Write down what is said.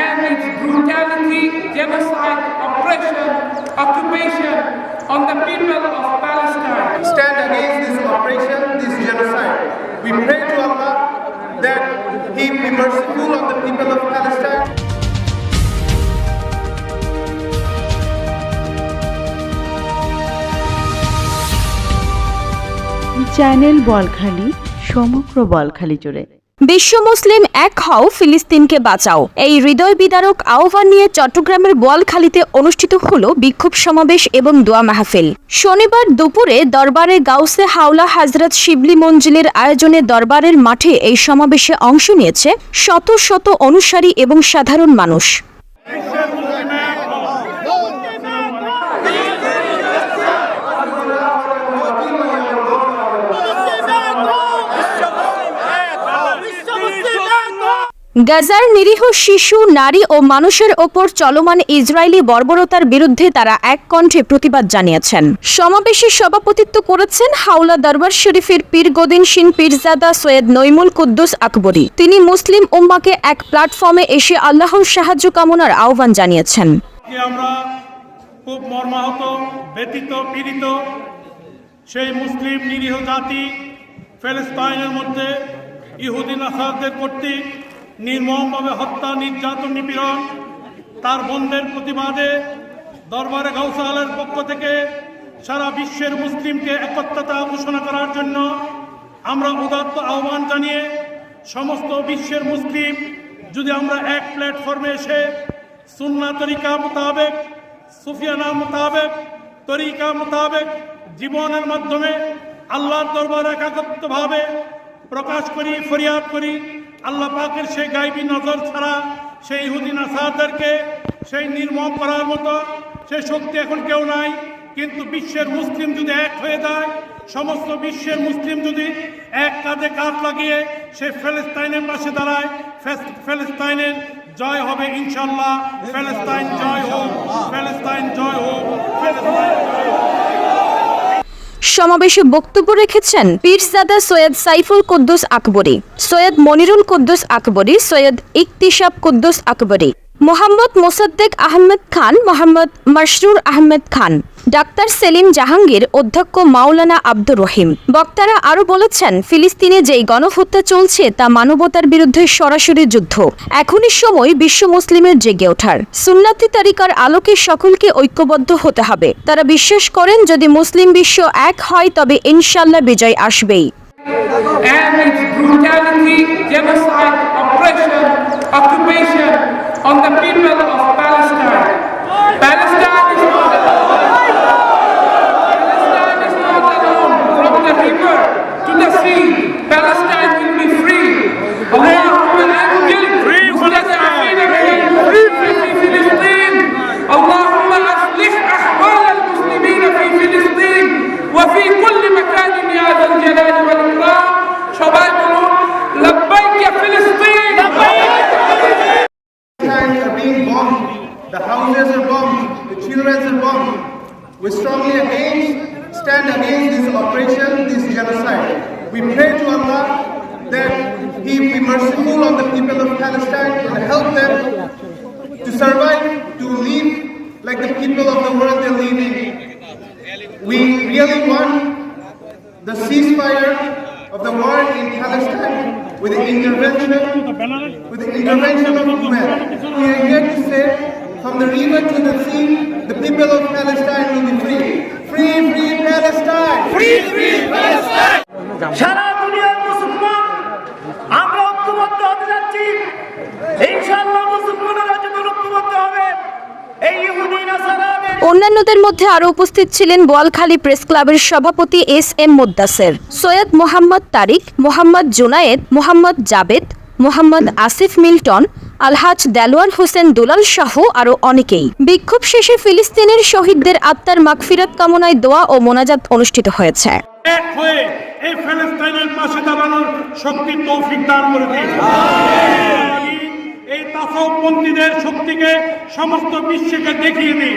and its brutality, genocide, oppression, occupation on the people of Palestine. stand against this operation, this genocide. We pray to Allah that He be merciful on the people of Palestine. Channel Boalkhali সমগ্র বলখালি জুড়ে বিশ্ব মুসলিম এক হও ফিলিস্তিনকে বাঁচাও। এই হৃদয় বিদারক আহ্বান নিয়ে চট্টগ্রামের বোয়ালখালীতে অনুষ্ঠিত হল বিক্ষোভ সমাবেশ এবং দোয়া মাহফিল। শনিবার দুপুরে দরবারে গাউসে হাওলা হাজরত শিবলি মঞ্জিলের আয়োজনে দরবারের মাঠে এই সমাবেশে অংশ নিয়েছে শত শত অনুসারী এবং সাধারণ মানুষ। গাজার নিরীহ শিশু, নারী ও মানুষের ওপর চলমান ইসরায়েলি বর্বরতার বিরুদ্ধে তারা এক কণ্ঠে প্রতিবাদ জানিয়েছেন। সমাবেশে সভাপতিত্ব করেছেন হাওলা দরবার শরীফের পীর গদিন সিন পীরজাদা সৈয়দ নৈমুল কুদ্দুস আকবরী। তিনি মুসলিম উম্মাকে এক প্ল্যাটফর্মে এসে আল্লাহর সাহায্য কামনার আহ্বান জানিয়েছেন। সেই মুসলিম নিরীহ জাতি মধ্যে ইহুদিন আসাদদের কর্তৃক নির্মমভাবে হত্যা, নির্যাতন, নিপীড়ন তার বন্ধের প্রতিবাদে দরবারে গাউসালের পক্ষ থেকে সারা বিশ্বের মুসলিমকে একত্রতা ঘোষণা করার জন্য আমরা উদাত্ত আহ্বান জানিয়ে সমস্ত বিশ্বের মুসলিম যদি আমরা এক প্ল্যাটফর্মে এসে সুন্না তরিকা মোতাবেক, সুফিয়ানা মোতাবেক, তরিকা মোতাবেক জীবনের মাধ্যমে আল্লাহর দরবার একাগতভাবে প্রকাশ করি, ফরিয়াদ করি আল্লাহ পাকের সেই গাইবী নজর ছাড়া সেই হুদিন আসাদদেরকে সেই নির্মম করার মতো সেই শক্তি এখন কেউ নাই। কিন্তু বিশ্বের মুসলিম যদি এক হয়ে যায়, সমস্ত বিশ্বের মুসলিম যদি এক কাঁধে কাঁধ লাগিয়ে সে ফেলেস্তাইনের পাশে দাঁড়ায় ফেলেস্তাইনের জয় হবে ইনশাল্লাহ ফেলেস্তাইন জয় হোক, ফেলেস্তাইন জয় হোক, ফেলেস্তাইন জয় হোক। সমাবেশে বক্তব্য রেখেছেন পীরজাদা সৈয়দ সাইফুল কুদ্দুস আকবরী, সৈয়দ মনিরুল কুদ্দুস আকবরী, সৈয়দ ইকতিসাব কুদ্দুস আকবরী। মোহাম্মদ মোসাদ্দেক আহমেদ খান মোহাম্মদ মশরুর আহমেদ খান ডাক্তার সেলিম জাহাঙ্গীর অধ্যক্ষ মাওলানা আব্দুর রহিম। বক্তারা আরও বলেছেন ফিলিস্তিনে যেই গণহত্যা চলছে তা মানবতার বিরুদ্ধে সরাসরি যুদ্ধ। এখনই সময় বিশ্ব মুসলিমের জেগে ওঠার। সুন্নাতি তারিকার আলোকে সকলকে ঐক্যবদ্ধ হতে হবে। তারা বিশ্বাস করেন যদি মুসলিম বিশ্ব এক হয় তবে ইনশাল্লাহ বিজয় আসবেই। And its brutality, genocide, oppression, occupation on the people of Palestine. Children are. We strongly against, stand against this operation, this genocide. We pray to Allah that He be merciful on the people of Palestine and help them to survive, to live like the people of the world they live in. We really want the ceasefire of the war in Palestine with the intervention with the intervention of women. We are here to say, from the river to the sea, the people of Palestine will be free. Free, free Palestine! Free, free Palestine! সারা দুনিয়ার মুসলমান আমরা ঐক্যবদ্ধ হতে যাচ্ছি ইনশাআল্লাহ মুসলমানেরা যখন ঐক্যবদ্ধ হবে এই ইহুদি নাসারাদের অন্যান্যদের মধ্যে আরও উপস্থিত ছিলেন বোয়ালখালী প্রেস ক্লাবের সভাপতি S M Moddaser Syed Mohammad Tariq Mohammad Junayed Mohammad Javed Mohammad Asif Milton আলহাজ দেলোয়ার হোসেন দুলাল সহ আরও অনেকেই। বিক্ষোভ শেষে ফিলিস্তিনের শহীদদের আত্মার মাগফিরাত কামনায় দোয়া ও মোনাজাত অনুষ্ঠিত হয়েছে। এক হয়ে এই ফেলেস্তাইনের পাশে দাঁড়ানোর শক্তি তৌফিক দান করে এই তাফপন্থীদের শক্তিকে সমস্ত বিশ্বকে দেখিয়ে দিন।